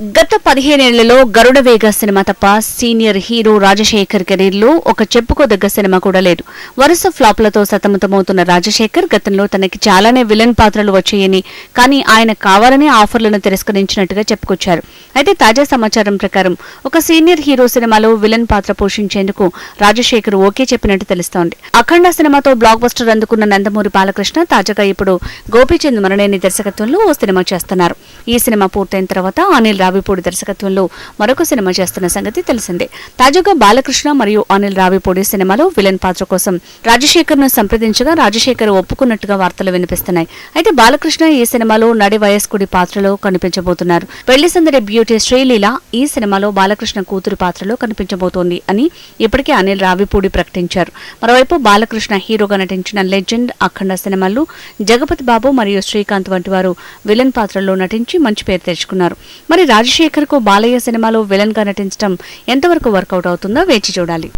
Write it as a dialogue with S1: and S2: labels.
S1: గత పదిహేనేళ్ళలో గరుడ వేగ సినిమా తప్ప సీనియర్ హీరో రాజశేఖర్ కెరీర్లో ఒక చెప్పుకోదగ్గ సినిమా కూడా లేదు. వరుస ఫ్లాప్లతో సతమతమవుతున్న రాజశేఖర్ గతంలో తనకి చాలానే విలన్ పాత్రలు వచ్చాయని కానీ ఆయన కావాలనే ఆఫర్లను తిరస్కరించినట్టుగా చెప్పుకొచ్చారు. అయితే తాజా సమాచారం ప్రకారం ఒక సీనియర్ హీరో సినిమాలో విలన్ పాత్ర పోషించేందుకు రాజశేఖర్ ఓకే చెప్పినట్టు తెలుస్తోంది. అఖండ సినిమాతో బ్లాక్ బస్టర్ అందుకున్న నందమూరి బాలకృష్ణ తాజాగా ఇప్పుడు గోపీచంద్ మరణేని దర్శకత్వంలో ఓ సినిమా చేస్తున్నారు. ఈ సినిమా పూర్తయిన తర్వాత అనిల్ రావిపూడి దర్శకత్వంలో మరొక సినిమా చేస్తున్న సంగతి తెలిసిందే. తాజాగా బాలకృష్ణ మరియు అనిల్ రావిపూడి సినిమాలో విలన్ పాత్ర కోసం రాజశేఖర్ను సంప్రదించగా రాజశేఖర్ ఒప్పుకున్నట్టుగా వార్తలు వినిపిస్తున్నాయి. అయితే బాలకృష్ణ ఈ సినిమాలో నడి వయస్కుడి పాత్రలో కనిపించబోతున్నారు. పెళ్ళి సందడి బ్యూటీ శ్రీలీల ఈ సినిమాలో బాలకృష్ణ కూతురు పాత్రలో కనిపించబోతోంది అని ఇప్పటికే అనిల్ రావిపూడి ప్రకటించారు. మరోవైపు బాలకృష్ణ హీరోగా నటించిన లెజెండ్ అఖండ సినిమాల్లో జగపతి బాబు మరియు శ్రీకాంత్ వంటి వారు విలన్ పాత్రల్లో నటించి మంచి పేరు తెచ్చుకున్నారు. మరి రాజశేఖర్కు బాలయ్య సినిమాలో విలన్గా నటించడం ఎంతవరకు వర్కౌట్ అవుతుందో వేచి చూడాలి.